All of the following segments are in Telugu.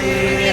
Yeah.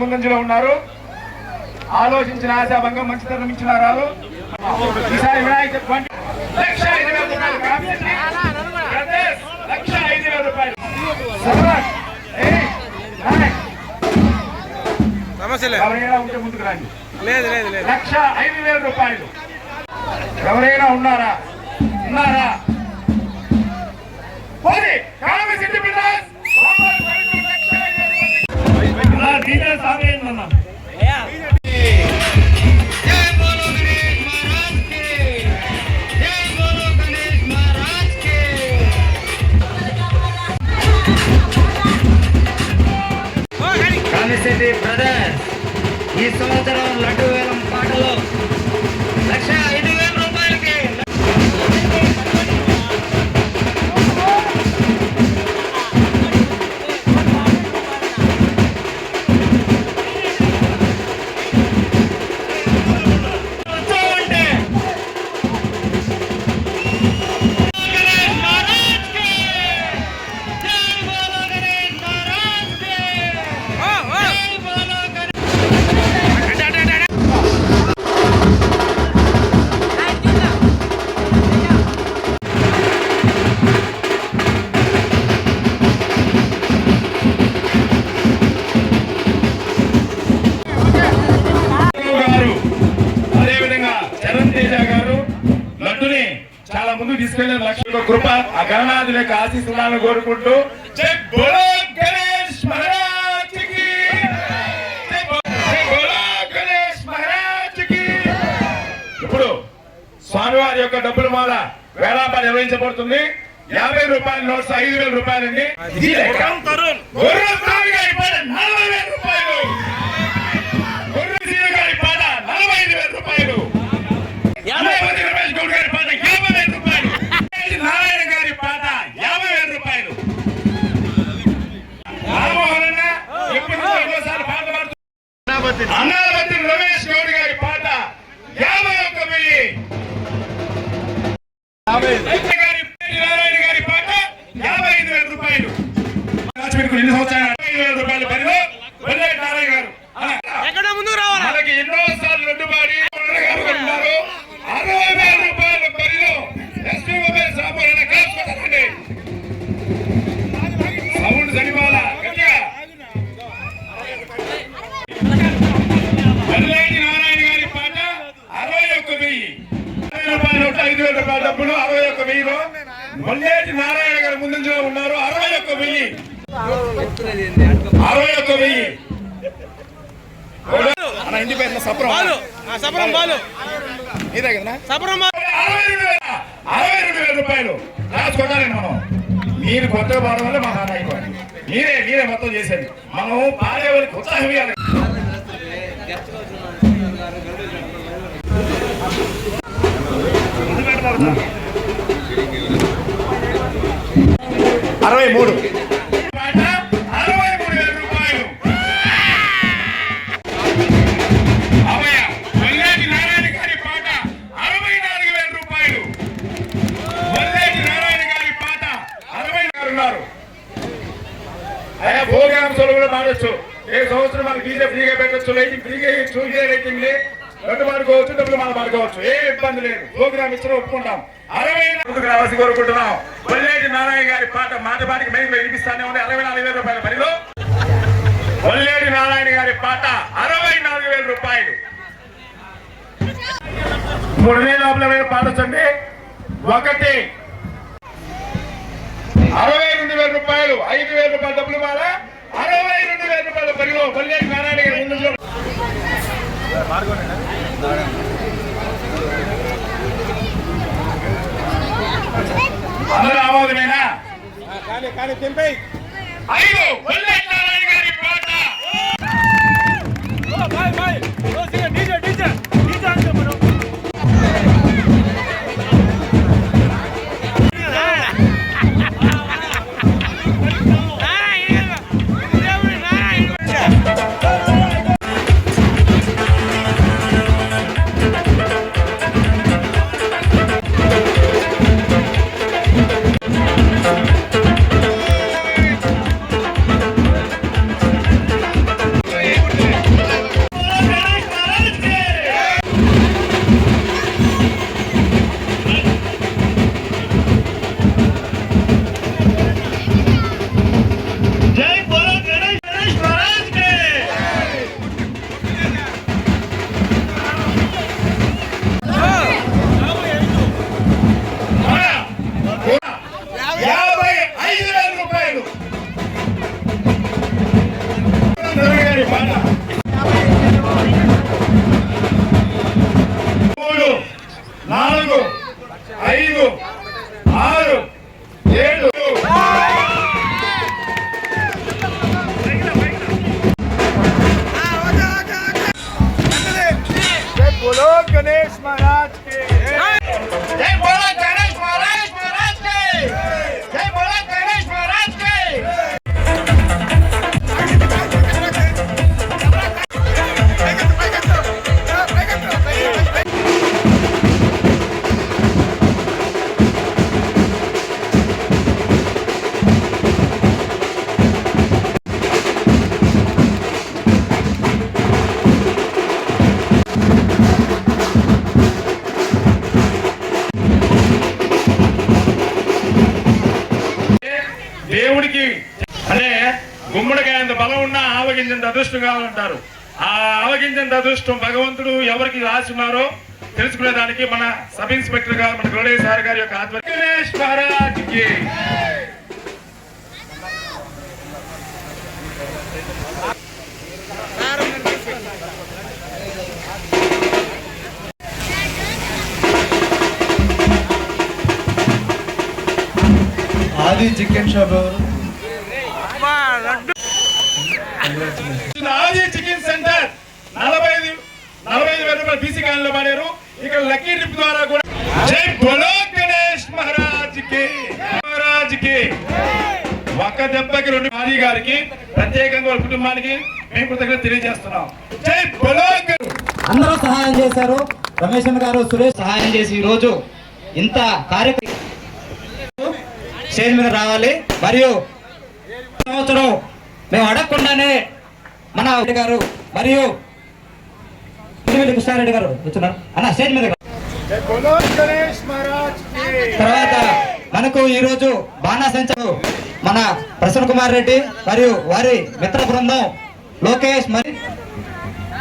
ముందంజలో ఉన్నారు. ఆలోచించిన ఆశాభంగం మంచితనం ఇచ్చిన రాదు ఈసారి వినాయక చవితి లక్ష ఐదు వేల రూపాయలు లక్ష ఐదు వేల ఎవరైనా ఉంటే ముందుకు రండి. లేదు లేదు లేదు. లక్ష ఐదు వేల రూపాయలు. ఎవరైనా ఉన్నారా? ఉన్నారా? డీటెయిల్స్ ఆపేయండి అన్న. ఈ సంవత్సరం లడ్డు వేలం పాటలో చాలా ముందు తీసుకెళ్ళిన లక్ష్మి కృప ఆ గణనాథుల యొక్క ఆశీస్సులను కోరుకుంటూ ఇప్పుడు స్వామివారి యొక్క డబ్బుల మాల వేలాప నిర్వహించబడుతుంది. యాభై రూపాయల నోట్స్ ఐదు వేల రూపాయలండి రూపాయలు. మల్లేటి నారాయణ గారు ముందంజలో ఉన్నారు. అరవై ఒక్క వెయ్యి. అరవై ఒక్క వెయ్యి. అన్న ఇంటి పేరు సప్రం. బాలు. ఆ సపరం బాలు. ఇదే కదా? సపరం బాలు అరవై రెండు వేల. అరవై రెండు వేల రూపాయలు. మనం. మీరు పాడడం వల్ల మా నాన్న అయిపోయింది మీరే మీరే మొత్తం చేసేది. మనం పాడేవారికి ఉత్సాహం ఇవ్వాలి నాలుగు మూడు. అయ్యా ప్రోగ్రామ్స్లో కూడా పాడొచ్చు ఏ సంవత్సరం మనకి డీజే ఫ్రీగా పెట్టచ్చు లైటింగ్ ఫ్రీగా చూసే ఇదే లైటింగ్ డబ్బు పాడుకోవచ్చు డబ్బులు మనం పాడుకోవచ్చు ఏ ఇబ్బంది లేదు. ప్రోగ్రామ్ ఇచ్చిన ఒప్పుకుంటాం. అరవై ముందుకు రావాల్సి కోరుకుంటున్నాం. కొల్లేటి నారాయణ గారి పాట మాట పాటికి మైక్ వినిపిస్తానే ఉంది. అరవై నాలుగు వేల రూపాయల పనిలో. కొల్లేటి నారాయణ గారి పాట అరవై నాలుగు వేల రూపాయలు. మూడు వేల లోపల వేల పాట వచ్చండి ఒకటి. అరవై రెండు వేల రూపాయలు. ఐదు వేల రూపాయల డబ్బులు మాల అరవై రెండు వేల రూపాయల పరిలో కొల్లేటి నారాయణ గారి ముందు అందరూ ఆమోదమేనా కానీ కానీ తెంపై ఐదు వల్లేడి నారాయణ గారి పాట bye bye DJ DJ DJ అంటే మనం గుమ్మడికాయ అంత బలం ఉన్నా ఆవగింజంత అదృష్టం కావాలంటారు ఆ ఆవగింజంత అదృష్టం భగవంతుడు ఎవరికి రాసి తెలుసుకునేదానికి మన సబ్ ఇన్స్పెక్టర్ గారు మన గౌడయ్య సార్ గారి యొక్క ఆధ్వర్యం. ఆది చికెన్ షాప్ ఎవరు? ఆది చికెన్ సెంటర్. నలభై ఐదు నలభై ఐదు వేల రూపాయలు బీసీ కాలంలో పాడారు. ఇక్కడ లక్కీ ట్రిప్ ద్వారా కూడా జై బోలో గణేష్ మహారాజ్కి మహారాజ్కి ఒక్క దెబ్బకి రెండు మాజీ గారికి ప్రత్యేకంగా వాళ్ళ కుటుంబానికి మేము కృతజ్ఞత తెలియజేస్తున్నాం. జై బోలో అందరూ సహాయం చేశారు. రమేష్ గారు సురేష్ సహాయం చేసి ఈ రోజు ఇంత కార్యక్రమం స్టేజ్ మీద రావాలి. మరియు సంవత్సరం మేము అడగకుండానే మన గారు మరియు కృష్ణారెడ్డి గారు వచ్చినారు అన్న స్టేజ్ మీద తర్వాత మనకు ఈ రోజు బాణాసంచారు మన ప్రసన్న కుమార్ రెడ్డి మరియు వారి మిత్ర బృందం లోకేష్ మరి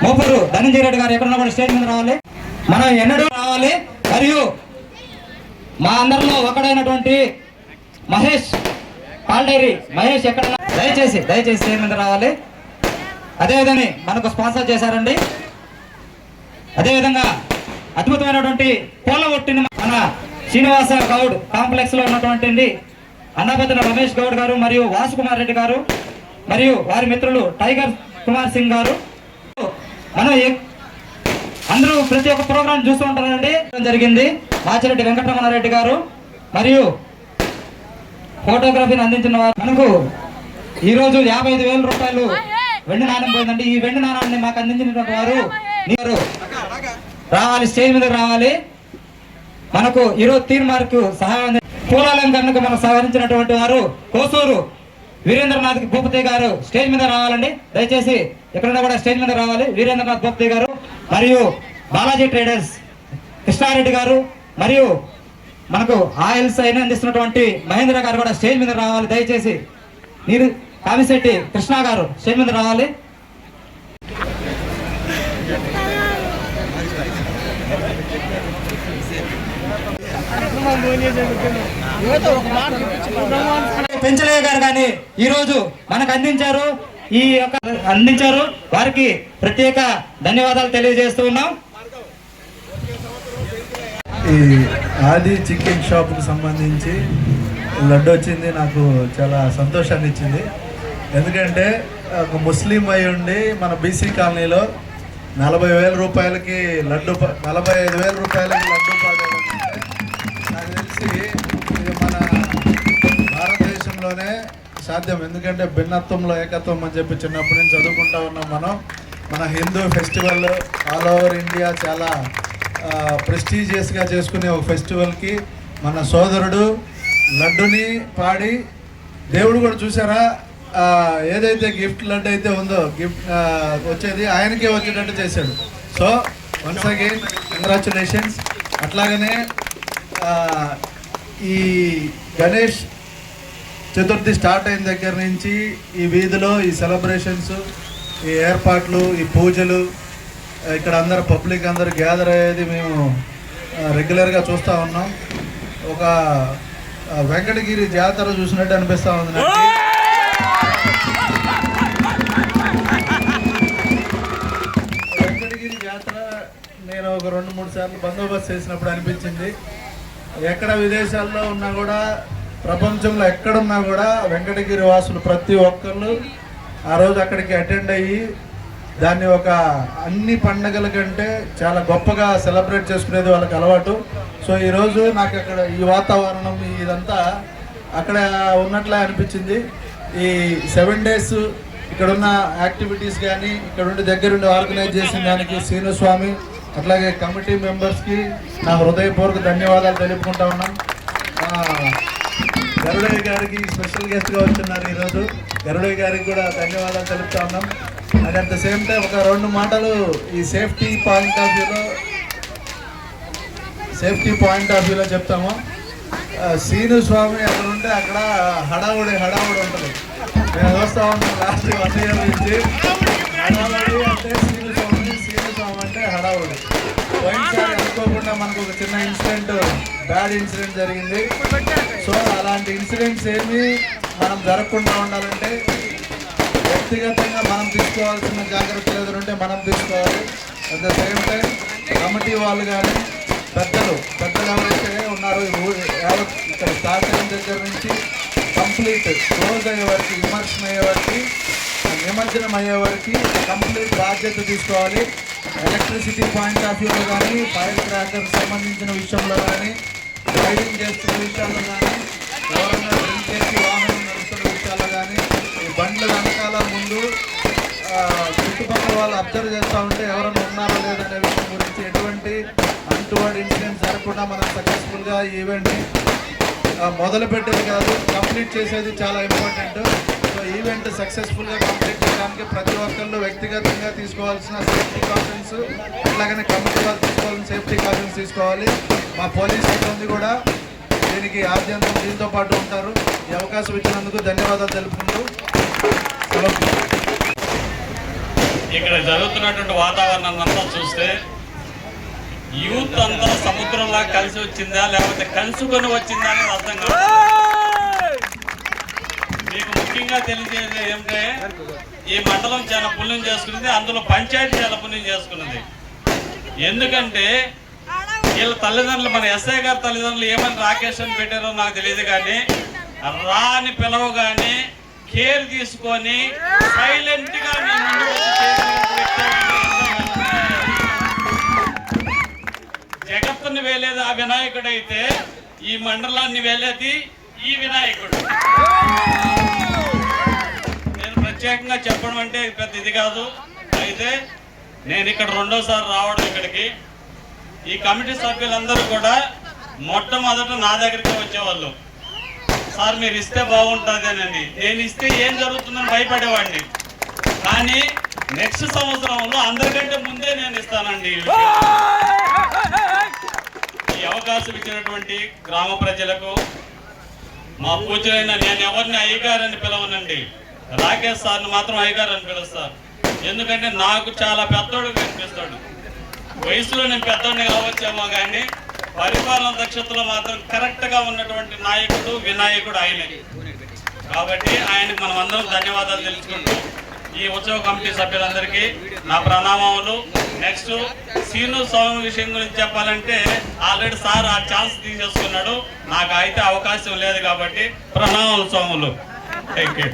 మోపూరు ధనంజయ రెడ్డి గారు ఎక్కడ కూడా స్టేజ్ మీద రావాలి. మనం ఎన్నడూ రావాలి. మరియు మా అందరిలో ఒకడైనటువంటి మహేష్ పాల్డైరీ మహేష్ ఎక్కడ దయచేసి దయచేసి స్టేజ్ రావాలి. అదేవిధంగా మనకు స్పాన్సర్ చేశారండి. అదేవిధంగా అద్భుతమైనటువంటి పూల ఒట్టిని మన శ్రీనివాస గౌడ్ కాంప్లెక్స్లో ఉన్నటువంటి అన్నపతిన రమేష్ గౌడ్ గారు మరియు వాసు కుమార్ రెడ్డి గారు మరియు వారి మిత్రులు టైగర్ కుమార్ సింగ్ గారు. మనం ఏ- అందరూ ప్రతి ఒక్క ప్రోగ్రాం చూస్తూ ఉంటారండి. జరిగింది. మాచిరెడ్డి వెంకటరమణారెడ్డి గారు మరియు ఫోటోగ్రఫీని అందించిన వారు మనకు ఈరోజు యాభై ఐదు వేల రూపాయలు వెండి నాణ్యం పోయిందండి. ఈ వెండి నాణాన్ని మాకు అందించినటువంటి వారు మీరు రావాలి స్టేజ్ మీద రావాలి. మనకు ఈరోజు తీర్మార్క్ సహాయం పూలాలం పూలాలంకరణకు మనకు సహకరించినటువంటి వారు కోసూరు వీరేంద్రనాథ్ భూపతి గారు స్టేజ్ మీద రావాలండి. దయచేసి ఎక్కడన్నా కూడా స్టేజ్ మీద రావాలి. వీరేంద్రనాథ్ భూపతి గారు మరియు బాలాజీ ట్రేడర్స్ కృష్ణారెడ్డి గారు మరియు మనకు ఆయిల్స్ అయినా అందిస్తున్నటువంటి మహేంద్ర గారు కూడా స్టేజ్ మీద రావాలి దయచేసి. మీరు కామిశెట్టి కృష్ణ గారు స్టేజ్ మీద రావాలి. పెంచలయ్య గారు కానీ ఈ రోజు మనకు అందించారు ఈ యొక్క అందించారు. వారికి ప్రత్యేక ధన్యవాదాలు తెలియజేస్తూ ఉన్నాం. ఈ ఆది చికెన్ షాప్కి సంబంధించి లడ్డు వచ్చింది నాకు చాలా సంతోషాన్ని ఇచ్చింది. ఎందుకంటే ఒక ముస్లిం అయి ఉండి మన బీసీ కాలనీలో నలభై వేల రూపాయలకి లడ్డు నలభై ఐదు వేల రూపాయలకి లడ్డు పడాలంటే నాకు తెలిసి ఇది మన భారతదేశంలోనే సాధ్యం. ఎందుకంటే భిన్నత్వంలో ఏకత్వం అని చెప్పి చిన్నప్పటి నుంచి చదువుకుంటా ఉన్నాం మనం. మన Hindu festival all over India చాలా ప్రెస్టీజియస్గా చేసుకునే ఒక ఫెస్టివల్కి మన సోదరుడు లడ్డుని పాడి దేవుడు కూడా చూసారా ఏదైతే గిఫ్ట్ లడ్డు అయితే ఉందో గిఫ్ట్ వచ్చేది ఆయనకే వచ్చేటట్టు చేశాడు. సో వన్స్ అగైన్ కంగ్రాచులేషన్స్ అట్లాగనే ఈ గణేష్ చతుర్థి స్టార్ట్ అయిన దగ్గర నుంచి ఈ వీధిలో ఈ సెలబ్రేషన్స్ ఈ ఏర్పాట్లు ఈ పూజలు ఇక్కడ అందరు పబ్లిక్ అందరు గ్యాదర్ అయ్యేది మేము రెగ్యులర్గా చూస్తూ ఉన్నాం. ఒక వెంకటగిరి జాతర చూసినట్టు అనిపిస్తూ ఉంది నాకు. వెంకటగిరి జాతర నేను ఒక రెండు మూడు సార్లు బందోబస్తు చేసినప్పుడు అనిపించింది. ఎక్కడ విదేశాల్లో ఉన్నా కూడా ప్రపంచంలో ఎక్కడున్నా కూడా వెంకటగిరి వాసులు ప్రతి ఒక్కళ్ళు ఆ రోజు అక్కడికి అటెండ్ అయ్యి దాన్ని ఒక అన్ని పండగల కంటే చాలా గొప్పగా సెలబ్రేట్ చేసుకునేది వాళ్ళకి అలవాటు. సో ఈరోజు నాకు అక్కడ ఈ వాతావరణం ఇదంతా అక్కడ ఉన్నట్లే అనిపించింది. ఈ సెవెన్ డేస్ ఇక్కడ ఉన్న యాక్టివిటీస్ కానీ ఇక్కడ ఉండి దగ్గరుండి ఆర్గనైజ్ చేసిన దానికి శ్రీను స్వామి అట్లాగే కమిటీ మెంబర్స్కి నా హృదయపూర్వక ధన్యవాదాలు తెలుపుకుంటా ఉన్నాం. గరుడయ్య గారికి స్పెషల్ గెస్ట్గా వచ్చున్నారు ఈరోజు గరుడయ్య గారికి కూడా ధన్యవాదాలు తెలుపుతా ఉన్నాం. And at the same time ఒక రెండు మాటలు ఈ సేఫ్టీ పాయింట్ ఆఫ్ వ్యూలో సేఫ్టీ పాయింట్ ఆఫ్ వ్యూలో చెప్తాము. శ్రీను స్వామి అక్కడ ఉంటే అక్కడ హడావుడి హడావుడి ఉంటుంది. నేను చూస్తా ఉన్నాను లాస్ట్ వన్ ఇయర్ నుంచి. హడావుడి అంటే శ్రీను స్వామి శ్రీను స్వామి అంటే హడావుడి. పోయినసారి అనుకోకుండా మనకు ఒక చిన్న ఇన్సిడెంట్ బ్యాడ్ ఇన్సిడెంట్ జరిగింది. సో అలాంటి ఇన్సిడెంట్స్ ఏమి మనం జరగకుండా ఉండాలంటే వ్యక్తిగతంగా మనం తీసుకోవాల్సిన జాగ్రత్తలు ఏదైనా ఉంటే మనం తీసుకోవాలి. At the same time committee వాళ్ళు కానీ పెద్దలు పెద్దలు ఎవరైతే ఉన్నారో యావత్ ఇక్కడ స్టార్ట్ దగ్గర నుంచి కంప్లీట్ క్లోజ్ అయ్యే వరకు ఇమర్షన్ అయ్యే వరకు నిమజ్జనం అయ్యే వరకు కంప్లీట్ బాధ్యత తీసుకోవాలి. ఎలక్ట్రిసిటీ పాయింట్ ఆఫ్ వ్యూలో కానీ ఫైర్ క్రాకర్స్ సంబంధించిన విషయంలో కానీ డ్రైవింగ్ చేస్తున్న విషయాల్లో కానీ ఎవరైనా డ్రింక్ చేసి వాహనం నడుస్తున్న విషయాల్లో కానీ ఈ కానీ ముందు చుట్టుపక్కల వాళ్ళు అబ్జర్వ్ చేస్తూ ఉంటే ఎవరైనా ఉన్నారా లేదనే విషయం గురించి ఎటువంటి అంటువర్డ్ ఇన్సిడెంట్ జరగకుండా మనం సక్సెస్ఫుల్గా ఈవెంట్ని మొదలు పెట్టేది కాదు కంప్లీట్ చేసేది చాలా ఇంపార్టెంట్ సో ఈవెంట్ సక్సెస్ఫుల్గా కంప్లీట్ చేయడానికి ప్రతి ఒక్కళ్ళు వ్యక్తిగతంగా తీసుకోవాల్సిన సేఫ్టీ కాషన్స్ అట్లాగనే కమిటీ వాళ్ళు తీసుకోవాల్సిన సేఫ్టీ కాషన్స్ తీసుకోవాలి. మా పోలీస్ సిబ్బంది కూడా దీనికి ఆద్యంతం దీంతో పాటు ఉంటారు. ఈ అవకాశం ఇచ్చినందుకు ధన్యవాదాలు తెలుపుకుంటూ ఇక్కడ జరుగుతున్నటువంటి వాతావరణం అంతా చూస్తే యూత్ అంతా సముద్రంలా కలిసి వచ్చిందా లేకపోతే కలుసుకొని వచ్చిందా అనేది అర్థం కాదు. మీకు ముఖ్యంగా తెలియజేది ఏమిటంటే ఈ మండలం చాలా పుణ్యం చేసుకున్నది అందులో పంచాయతీ చాలా పుణ్యం చేసుకున్నది. ఎందుకంటే వీళ్ళ తల్లిదండ్రులు మన ఎస్ఐ గారి తల్లిదండ్రులు ఏమని రాకేష్ అని పెట్టారో నాకు తెలియదు కానీ రాని పిలవగానే కేర్ తీసుకొని సైలెంట్గా జగత్తుని వేలేది ఆ వినాయకుడు అయితే ఈ మండలాన్ని వేలేది ఈ వినాయకుడు. నేను ప్రత్యేకంగా చెప్పడం అంటే పెద్ద ఇది కాదు. అయితే నేను ఇక్కడ రెండోసారి రావడం ఇక్కడికి. ఈ కమిటీ సభ్యులందరూ కూడా మొట్టమొదట నా దగ్గరికి వచ్చేవాళ్ళు. సార్ మీరు ఇస్తే బాగుంటుందేనండి నేను ఇస్తే ఏం జరుగుతుందని భయపడేవాడిని. కానీ నెక్స్ట్ సంవత్సరంలో అందరికంటే ముందే నేను ఇస్తానండి ఈ అవకాశం ఇచ్చినటువంటి గ్రామ ప్రజలకు మా పూజలైన నేను ఎవరిని అయ్యగారని పిలవనండి. రాకేష్ సార్ని మాత్రం అయ్యగారని పిలుస్తాను ఎందుకంటే నాకు చాలా పెద్దోడు కనిపిస్తాడు. వయసులో నేను పెద్దోడిని కావచ్చేమో కానీ పరిపాలన దక్షతలో మాత్రం కరెక్ట్గా ఉన్నటువంటి నాయకుడు వినాయకుడు ఆయనే. కాబట్టి ఆయనకు మనం అందరం ధన్యవాదాలు తెలుసుకుంటూ ఈ ఉత్సవ కమిటీ సభ్యులందరికీ నా ప్రణామములు నెక్స్ట్ సీను స్వామి విషయం గురించి చెప్పాలంటే ఆల్రెడీ సార్ ఆ ఛాన్స్ తీసేసుకున్నాడు. నాకు అయితే అవకాశం లేదు కాబట్టి ప్రణామాలు స్వాములు. Thank you